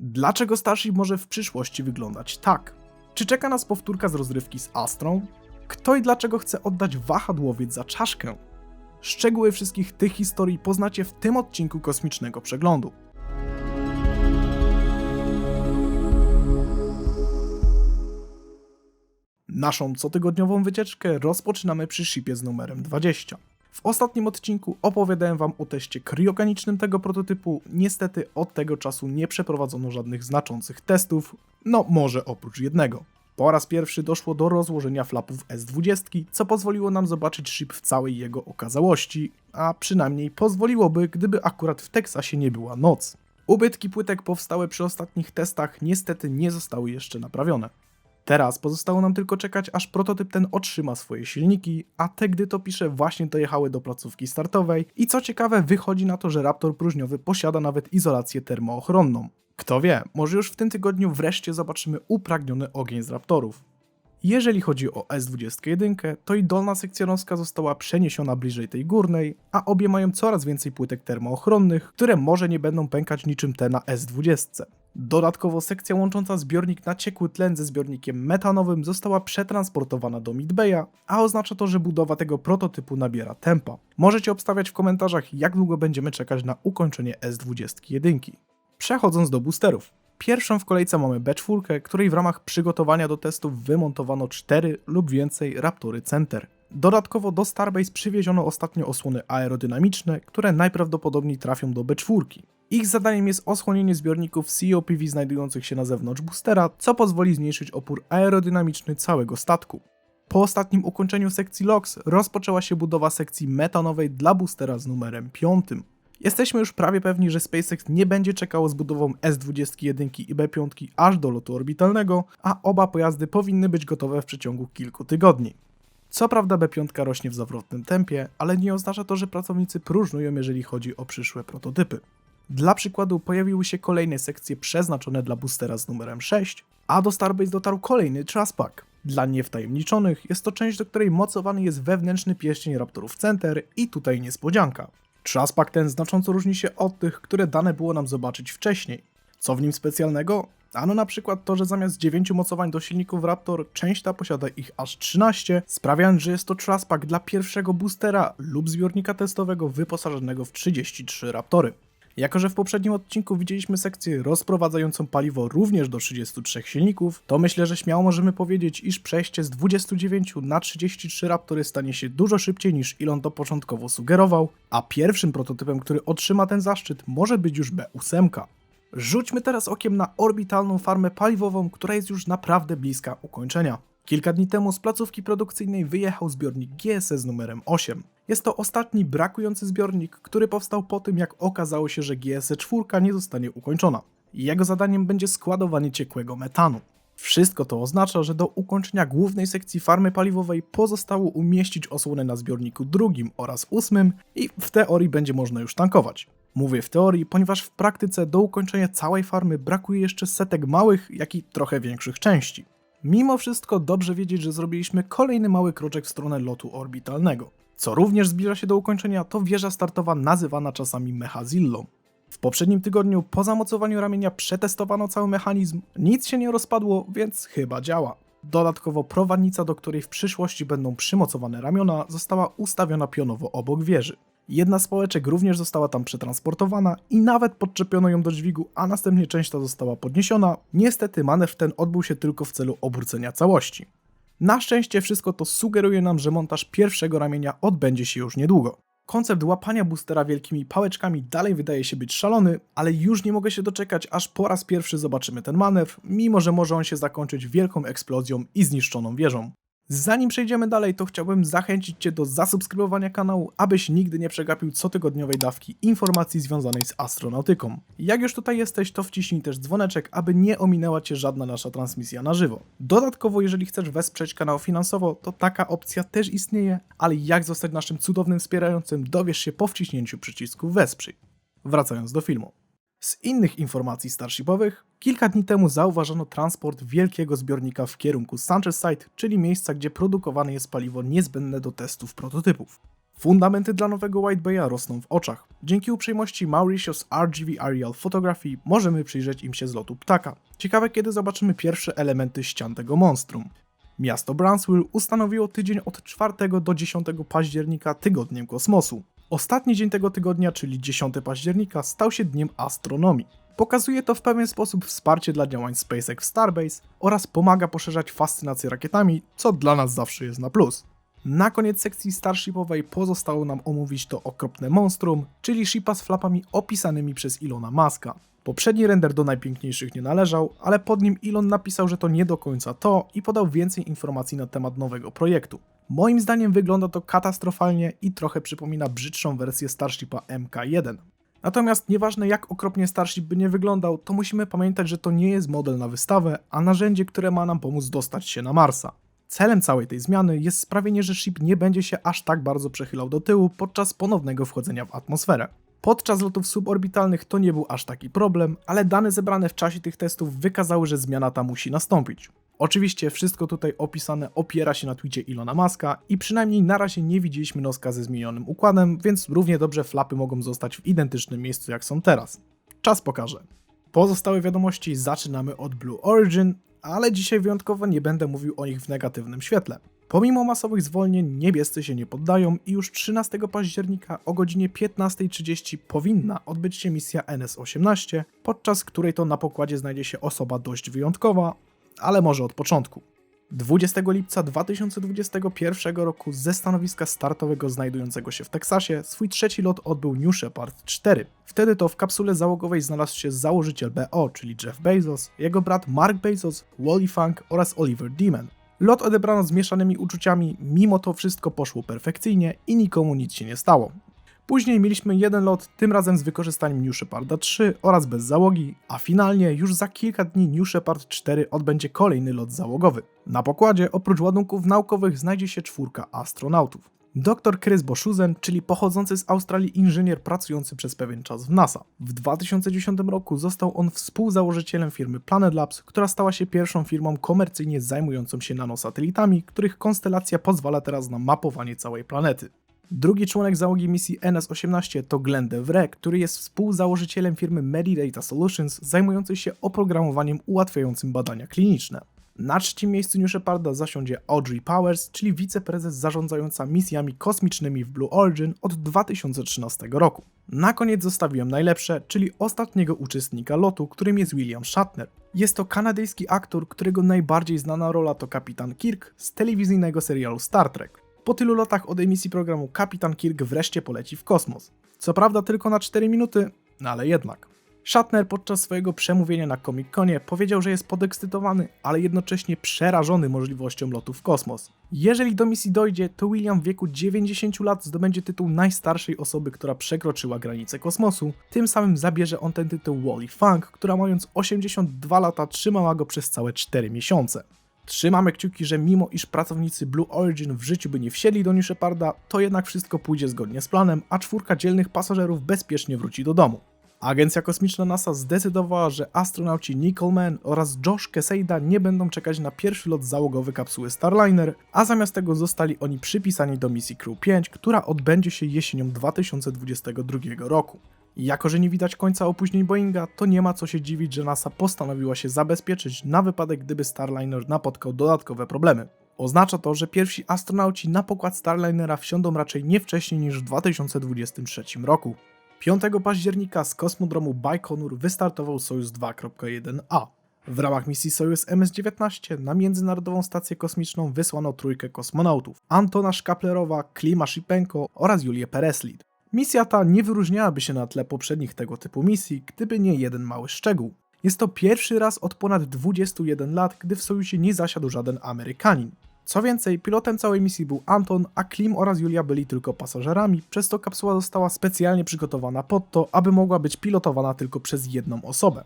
Dlaczego Starship może w przyszłości wyglądać tak? Czy czeka nas powtórka z rozrywki z Astrą? Kto i dlaczego chce oddać wahadłowiec za czaszkę? Szczegóły wszystkich tych historii poznacie w tym odcinku kosmicznego przeglądu. Naszą cotygodniową wycieczkę rozpoczynamy przy shipie z numerem 20. W ostatnim odcinku opowiadałem Wam o teście kryogenicznym tego prototypu. Niestety od tego czasu nie przeprowadzono żadnych znaczących testów, no może oprócz jednego. Po raz pierwszy doszło do rozłożenia flapów S20, co pozwoliło nam zobaczyć ship w całej jego okazałości, a przynajmniej pozwoliłoby, gdyby akurat w Teksasie nie była noc. Ubytki płytek powstałe przy ostatnich testach niestety nie zostały jeszcze naprawione. Teraz pozostało nam tylko czekać, aż prototyp ten otrzyma swoje silniki, a te, gdy to piszę, właśnie dojechały do placówki startowej i co ciekawe, wychodzi na to, że Raptor próżniowy posiada nawet izolację termoochronną. Kto wie, może już w tym tygodniu wreszcie zobaczymy upragniony ogień z Raptorów. Jeżeli chodzi o S21, to i dolna sekcja noska została przeniesiona bliżej tej górnej, a obie mają coraz więcej płytek termoochronnych, które może nie będą pękać niczym te na S20. Dodatkowo sekcja łącząca zbiornik na ciekły tlen ze zbiornikiem metanowym została przetransportowana do Midbaya, a oznacza to, że budowa tego prototypu nabiera tempa. Możecie obstawiać w komentarzach, jak długo będziemy czekać na ukończenie S21. Przechodząc do boosterów. Pierwszą w kolejce mamy B4, której w ramach przygotowania do testów wymontowano 4 lub więcej Raptory Center. Dodatkowo do Starbase przywieziono ostatnio osłony aerodynamiczne, które najprawdopodobniej trafią do B4. Ich zadaniem jest osłonienie zbiorników COPV znajdujących się na zewnątrz boostera, co pozwoli zmniejszyć opór aerodynamiczny całego statku. Po ostatnim ukończeniu sekcji LOX rozpoczęła się budowa sekcji metanowej dla boostera z numerem 5. Jesteśmy już prawie pewni, że SpaceX nie będzie czekało z budową S-21 i B-5 aż do lotu orbitalnego, a oba pojazdy powinny być gotowe w przeciągu kilku tygodni. Co prawda B5 rośnie w zawrotnym tempie, ale nie oznacza to, że pracownicy próżnują, jeżeli chodzi o przyszłe prototypy. Dla przykładu pojawiły się kolejne sekcje przeznaczone dla boostera z numerem 6, a do Starbase dotarł kolejny Traspack. Dla niewtajemniczonych jest to część, do której mocowany jest wewnętrzny pierścień Raptorów Center i tutaj niespodzianka. Traspack ten znacząco różni się od tych, które dane było nam zobaczyć wcześniej. Co w nim specjalnego? Ano na przykład to, że zamiast 9 mocowań do silników Raptor, część ta posiada ich aż 13, sprawiając, że jest to Traspack dla pierwszego boostera lub zbiornika testowego wyposażonego w 33 Raptory. Jako, że w poprzednim odcinku widzieliśmy sekcję rozprowadzającą paliwo również do 33 silników, to myślę, że śmiało możemy powiedzieć, iż przejście z 29 na 33 Raptory stanie się dużo szybciej niż Elon to początkowo sugerował, a pierwszym prototypem, który otrzyma ten zaszczyt może być już B8. Rzućmy teraz okiem na orbitalną farmę paliwową, która jest już naprawdę bliska ukończenia. Kilka dni temu z placówki produkcyjnej wyjechał zbiornik GSS numerem 8. Jest to ostatni brakujący zbiornik, który powstał po tym, jak okazało się, że GSE-4 nie zostanie ukończona. Jego zadaniem będzie składowanie ciekłego metanu. Wszystko to oznacza, że do ukończenia głównej sekcji farmy paliwowej pozostało umieścić osłonę na zbiorniku drugim oraz ósmym i w teorii będzie można już tankować. Mówię w teorii, ponieważ w praktyce do ukończenia całej farmy brakuje jeszcze setek małych, jak i trochę większych części. Mimo wszystko dobrze wiedzieć, że zrobiliśmy kolejny mały kroczek w stronę lotu orbitalnego. Co również zbliża się do ukończenia, to wieża startowa nazywana czasami Mechazillą. W poprzednim tygodniu po zamocowaniu ramienia przetestowano cały mechanizm, nic się nie rozpadło, więc chyba działa. Dodatkowo prowadnica, do której w przyszłości będą przymocowane ramiona, została ustawiona pionowo obok wieży. Jedna z pałeczek również została tam przetransportowana i nawet podczepiono ją do dźwigu, a następnie część ta została podniesiona. Niestety manewr ten odbył się tylko w celu obrócenia całości. Na szczęście wszystko to sugeruje nam, że montaż pierwszego ramienia odbędzie się już niedługo. Koncept łapania boostera wielkimi pałeczkami dalej wydaje się być szalony, ale już nie mogę się doczekać, aż po raz pierwszy zobaczymy ten manewr, mimo że może on się zakończyć wielką eksplozją i zniszczoną wieżą. Zanim przejdziemy dalej, to chciałbym zachęcić Cię do zasubskrybowania kanału, abyś nigdy nie przegapił cotygodniowej dawki informacji związanej z astronautyką. Jak już tutaj jesteś, to wciśnij też dzwoneczek, aby nie ominęła Cię żadna nasza transmisja na żywo. Dodatkowo, jeżeli chcesz wesprzeć kanał finansowo, to taka opcja też istnieje, ale jak zostać naszym cudownym wspierającym, dowiesz się po wciśnięciu przycisku Wesprzyj. Wracając do filmu. Z innych informacji starshipowych, kilka dni temu zauważono transport wielkiego zbiornika w kierunku Sanchez Site, czyli miejsca, gdzie produkowane jest paliwo niezbędne do testów prototypów. Fundamenty dla nowego White Baya rosną w oczach. Dzięki uprzejmości Mauritius RGV Aerial Photography możemy przyjrzeć im się z lotu ptaka. Ciekawe kiedy zobaczymy pierwsze elementy ścian tego monstrum. Miasto Brownsville ustanowiło tydzień od 4 do 10 października tygodniem kosmosu. Ostatni dzień tego tygodnia, czyli 10 października, stał się dniem astronomii. Pokazuje to w pewien sposób wsparcie dla działań SpaceX w Starbase oraz pomaga poszerzać fascynację rakietami, co dla nas zawsze jest na plus. Na koniec sekcji Starshipowej pozostało nam omówić to okropne monstrum, czyli shipa z flapami opisanymi przez Ilona Maska. Poprzedni render do najpiękniejszych nie należał, ale pod nim Elon napisał, że to nie do końca to i podał więcej informacji na temat nowego projektu. Moim zdaniem wygląda to katastrofalnie i trochę przypomina brzydszą wersję Starshipa MK1. Natomiast nieważne jak okropnie Starship by nie wyglądał, to musimy pamiętać, że to nie jest model na wystawę, a narzędzie, które ma nam pomóc dostać się na Marsa. Celem całej tej zmiany jest sprawienie, że ship nie będzie się aż tak bardzo przechylał do tyłu podczas ponownego wchodzenia w atmosferę. Podczas lotów suborbitalnych to nie był aż taki problem, ale dane zebrane w czasie tych testów wykazały, że zmiana ta musi nastąpić. Oczywiście wszystko tutaj opisane opiera się na twicie Ilona Maska i przynajmniej na razie nie widzieliśmy noska ze zmienionym układem, więc równie dobrze flapy mogą zostać w identycznym miejscu jak są teraz. Czas pokaże. Pozostałe wiadomości zaczynamy od Blue Origin, ale dzisiaj wyjątkowo nie będę mówił o nich w negatywnym świetle. Pomimo masowych zwolnień niebiescy się nie poddają i już 13 października o godzinie 15.30 powinna odbyć się misja NS-18, podczas której to na pokładzie znajdzie się osoba dość wyjątkowa, ale może od początku. 20 lipca 2021 roku ze stanowiska startowego znajdującego się w Teksasie swój trzeci lot odbył New Shepard 4. Wtedy to w kapsule załogowej znalazł się założyciel BO, czyli Jeff Bezos, jego brat Mark Bezos, Wally Funk oraz Oliver Demon. Lot odebrano z mieszanymi uczuciami, mimo to wszystko poszło perfekcyjnie i nikomu nic się nie stało. Później mieliśmy jeden lot, tym razem z wykorzystaniem New Sheparda 3 oraz bez załogi, a finalnie już za kilka dni New Shepard 4 odbędzie kolejny lot załogowy. Na pokładzie oprócz ładunków naukowych znajdzie się czwórka astronautów. Dr Chris Boshuzen, czyli pochodzący z Australii inżynier pracujący przez pewien czas w NASA. W 2010 roku został on współzałożycielem firmy Planet Labs, która stała się pierwszą firmą komercyjnie zajmującą się nanosatelitami, których konstelacja pozwala teraz na mapowanie całej planety. Drugi członek załogi misji NS-18 to Glenn DeVre, który jest współzałożycielem firmy Medidata Solutions zajmującej się oprogramowaniem ułatwiającym badania kliniczne. Na trzecim miejscu New Sheparda zasiądzie Audrey Powers, czyli wiceprezes zarządzająca misjami kosmicznymi w Blue Origin od 2013 roku. Na koniec zostawiłem najlepsze, czyli ostatniego uczestnika lotu, którym jest William Shatner. Jest to kanadyjski aktor, którego najbardziej znana rola to kapitan Kirk z telewizyjnego serialu Star Trek. Po tylu latach od emisji programu Kapitan Kirk wreszcie poleci w kosmos. Co prawda tylko na 4 minuty, no ale jednak. Shatner podczas swojego przemówienia na Comic-Conie powiedział, że jest podekscytowany, ale jednocześnie przerażony możliwością lotu w kosmos. Jeżeli do misji dojdzie, to William w wieku 90 lat zdobędzie tytuł najstarszej osoby, która przekroczyła granicę kosmosu. Tym samym zabierze on ten tytuł Wally Funk, która mając 82 lata trzymała go przez całe 4 miesiące. Trzymamy kciuki, że mimo iż pracownicy Blue Origin w życiu by nie wsiedli do New Sheparda, to jednak wszystko pójdzie zgodnie z planem, a czwórka dzielnych pasażerów bezpiecznie wróci do domu. Agencja kosmiczna NASA zdecydowała, że astronauci Nicole Mann oraz Josh Quesada nie będą czekać na pierwszy lot załogowy kapsuły Starliner, a zamiast tego zostali oni przypisani do misji Crew 5, która odbędzie się jesienią 2022 roku. Jako, że nie widać końca opóźnień Boeinga, to nie ma co się dziwić, że NASA postanowiła się zabezpieczyć na wypadek, gdyby Starliner napotkał dodatkowe problemy. Oznacza to, że pierwsi astronauci na pokład Starlinera wsiądą raczej nie wcześniej niż w 2023 roku. 5 października z kosmodromu Baikonur wystartował Sojus 2.1a. W ramach misji Sojus MS-19 na Międzynarodową Stację Kosmiczną wysłano trójkę kosmonautów Antona Szkaplerowa, Klima Shipenko oraz Julię Pereslid. Misja ta nie wyróżniałaby się na tle poprzednich tego typu misji, gdyby nie jeden mały szczegół. Jest to pierwszy raz od ponad 21 lat, gdy w Sojuzie nie zasiadł żaden Amerykanin. Co więcej, pilotem całej misji był Anton, a Klim oraz Julia byli tylko pasażerami, przez to kapsuła została specjalnie przygotowana pod to, aby mogła być pilotowana tylko przez jedną osobę.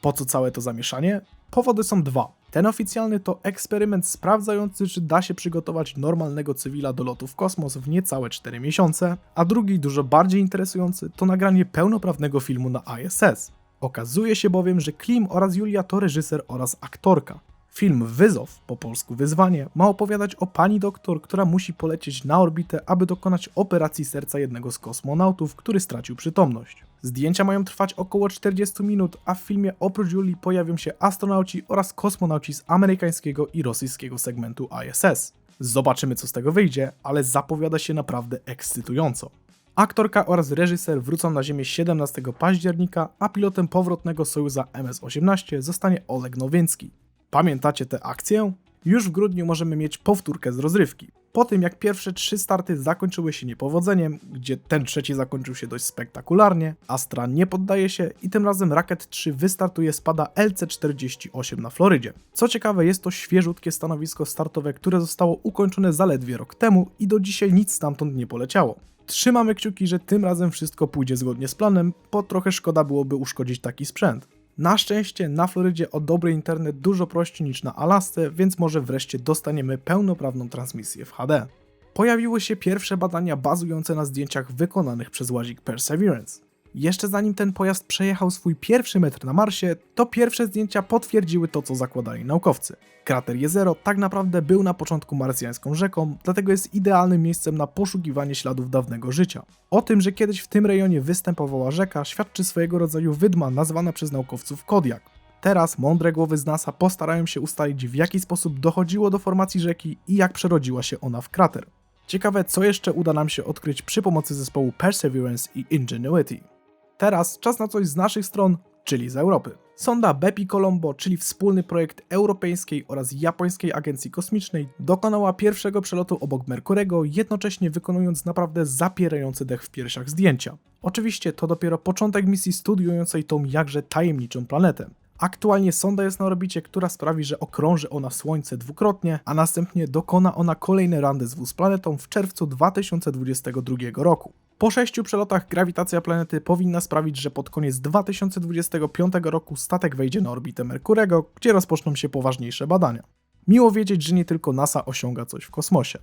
Po co całe to zamieszanie? Powody są dwa. Ten oficjalny to eksperyment sprawdzający, czy da się przygotować normalnego cywila do lotu w kosmos w niecałe 4 miesiące, a drugi, dużo bardziej interesujący, to nagranie pełnoprawnego filmu na ISS. Okazuje się bowiem, że Klim oraz Julia to reżyser oraz aktorka. Film Wyzow, po polsku Wyzwanie, ma opowiadać o pani doktor, która musi polecieć na orbitę, aby dokonać operacji serca jednego z kosmonautów, który stracił przytomność. Zdjęcia mają trwać około 40 minut, a w filmie oprócz Julii pojawią się astronauci oraz kosmonauci z amerykańskiego i rosyjskiego segmentu ISS. Zobaczymy co z tego wyjdzie, ale zapowiada się naprawdę ekscytująco. Aktorka oraz reżyser wrócą na Ziemię 17 października, a pilotem powrotnego Sojuza MS-18 zostanie Oleg Nowiński. Pamiętacie tę akcję? Już w grudniu możemy mieć powtórkę z rozrywki. Po tym jak pierwsze trzy starty zakończyły się niepowodzeniem, gdzie ten trzeci zakończył się dość spektakularnie, Astra nie poddaje się i tym razem Rocket 3 wystartuje z pada LC-48 na Florydzie. Co ciekawe, jest to świeżutkie stanowisko startowe, które zostało ukończone zaledwie rok temu i do dzisiaj nic stamtąd nie poleciało. Trzymamy kciuki, że tym razem wszystko pójdzie zgodnie z planem, bo trochę szkoda byłoby uszkodzić taki sprzęt. Na szczęście na Florydzie o dobry internet dużo prościej niż na Alasce, więc może wreszcie dostaniemy pełnoprawną transmisję w HD. Pojawiły się pierwsze badania bazujące na zdjęciach wykonanych przez łazik Perseverance. Jeszcze zanim ten pojazd przejechał swój pierwszy metr na Marsie, to pierwsze zdjęcia potwierdziły to, co zakładali naukowcy. Krater Jezero tak naprawdę był na początku marsjańską rzeką, dlatego jest idealnym miejscem na poszukiwanie śladów dawnego życia. O tym, że kiedyś w tym rejonie występowała rzeka, świadczy swojego rodzaju wydma nazwana przez naukowców Kodiak. Teraz mądre głowy z NASA postarają się ustalić, w jaki sposób dochodziło do formacji rzeki i jak przerodziła się ona w krater. Ciekawe, co jeszcze uda nam się odkryć przy pomocy zespołu Perseverance i Ingenuity. Teraz czas na coś z naszych stron, czyli z Europy. Sonda Bepi Colombo, czyli wspólny projekt Europejskiej oraz Japońskiej Agencji Kosmicznej, dokonała pierwszego przelotu obok Merkurego, jednocześnie wykonując naprawdę zapierający dech w piersiach zdjęcia. Oczywiście to dopiero początek misji studiującej tą jakże tajemniczą planetę. Aktualnie sonda jest na orbicie, która sprawi, że okrąży ona Słońce dwukrotnie, a następnie dokona ona kolejny rendezvous z planetą w czerwcu 2022 roku. Po sześciu przelotach grawitacja planety powinna sprawić, że pod koniec 2025 roku statek wejdzie na orbitę Merkurego, gdzie rozpoczną się poważniejsze badania. Miło wiedzieć, że nie tylko NASA osiąga coś w kosmosie.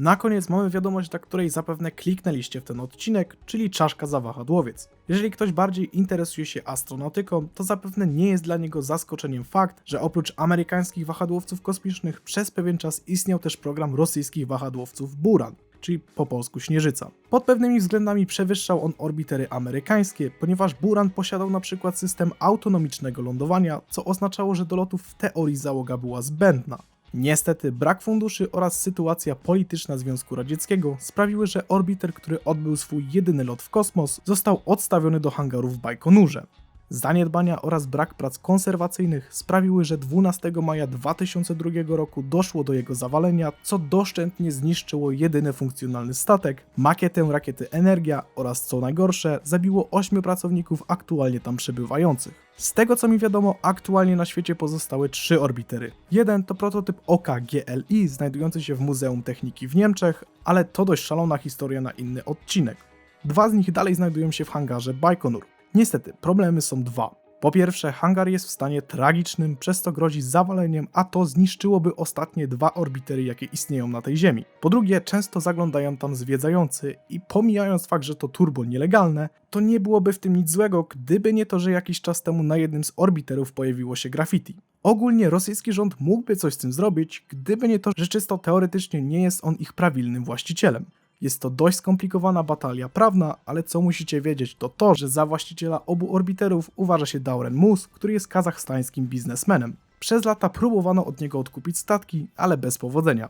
Na koniec mamy wiadomość, dla której zapewne kliknęliście w ten odcinek, czyli czaszka za wahadłowiec. Jeżeli ktoś bardziej interesuje się astronautyką, to zapewne nie jest dla niego zaskoczeniem fakt, że oprócz amerykańskich wahadłowców kosmicznych przez pewien czas istniał też program rosyjskich wahadłowców Buran czyli po polsku Śnieżyca. Pod pewnymi względami przewyższał on orbitery amerykańskie, ponieważ Buran posiadał na przykład system autonomicznego lądowania, co oznaczało, że do lotów w teorii załoga była zbędna. Niestety brak funduszy oraz sytuacja polityczna Związku Radzieckiego sprawiły, że orbiter, który odbył swój jedyny lot w kosmos, został odstawiony do hangaru w Bajkonurze. Zaniedbania oraz brak prac konserwacyjnych sprawiły, że 12 maja 2002 roku doszło do jego zawalenia, co doszczętnie zniszczyło jedyny funkcjonalny statek, makietę rakiety Energia oraz co najgorsze, zabiło 8 pracowników aktualnie tam przebywających. Z tego co mi wiadomo, aktualnie na świecie pozostały trzy orbitery. Jeden to prototyp OKA GLI znajdujący się w Muzeum Techniki w Niemczech, ale to dość szalona historia na inny odcinek. Dwa z nich dalej znajdują się w hangarze Baikonur. Niestety, problemy są dwa. Po pierwsze, hangar jest w stanie tragicznym, przez co grozi zawaleniem, a to zniszczyłoby ostatnie dwa orbitery, jakie istnieją na tej Ziemi. Po drugie, często zaglądają tam zwiedzający i pomijając fakt, że to turbo nielegalne, to nie byłoby w tym nic złego, gdyby nie to, że jakiś czas temu na jednym z orbiterów pojawiło się graffiti. Ogólnie rosyjski rząd mógłby coś z tym zrobić, gdyby nie to, że czysto teoretycznie nie jest on ich prawilnym właścicielem. Jest to dość skomplikowana batalia prawna, ale co musicie wiedzieć to to, że za właściciela obu orbiterów uważa się Dauren Mus, który jest kazachstańskim biznesmenem. Przez lata próbowano od niego odkupić statki, ale bez powodzenia.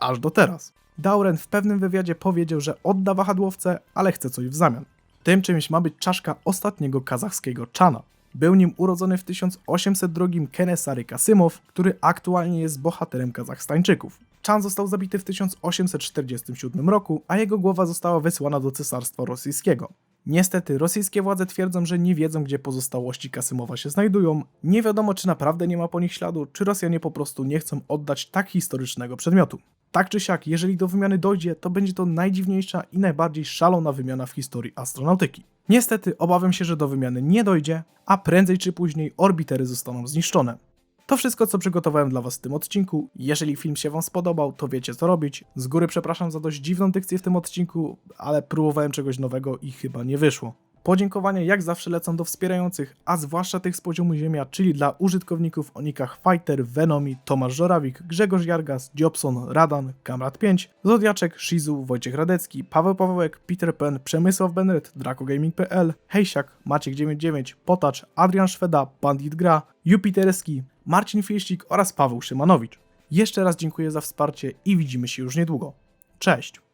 Aż do teraz. Dauren w pewnym wywiadzie powiedział, że odda wahadłowce, ale chce coś w zamian. Tym czymś ma być czaszka ostatniego kazachskiego czana. Był nim urodzony w 1802 Kenesary Kasymow, który aktualnie jest bohaterem Kazachstańczyków. Chan został zabity w 1847 roku, a jego głowa została wysłana do Cesarstwa Rosyjskiego. Niestety, rosyjskie władze twierdzą, że nie wiedzą, gdzie pozostałości Kasymowa się znajdują. Nie wiadomo, czy naprawdę nie ma po nich śladu, czy Rosjanie po prostu nie chcą oddać tak historycznego przedmiotu. Tak czy siak, jeżeli do wymiany dojdzie, to będzie to najdziwniejsza i najbardziej szalona wymiana w historii astronautyki. Niestety, obawiam się, że do wymiany nie dojdzie, a prędzej czy później orbitery zostaną zniszczone. To wszystko, co przygotowałem dla Was w tym odcinku. Jeżeli film się Wam spodobał, to wiecie co robić. Z góry przepraszam za dość dziwną dykcję w tym odcinku, ale próbowałem czegoś nowego i chyba nie wyszło. Podziękowania jak zawsze lecą do wspierających, a zwłaszcza tych z poziomu ziemia, czyli dla użytkowników o nikach Fighter, Venomi, Tomasz Żorawik, Grzegorz Jargas, Jobson, Radan, Kamrat 5, Zodiaczek, Shizu, Wojciech Radecki, Paweł Pawełek, Peter Pen, Przemysław Benret, DracoGaming.pl, Hejsiak, Maciek99, Potacz, Adrian Szweda, Bandit Gra, Jupiterski, Marcin Fieścik oraz Paweł Szymanowicz. Jeszcze raz dziękuję za wsparcie i widzimy się już niedługo. Cześć!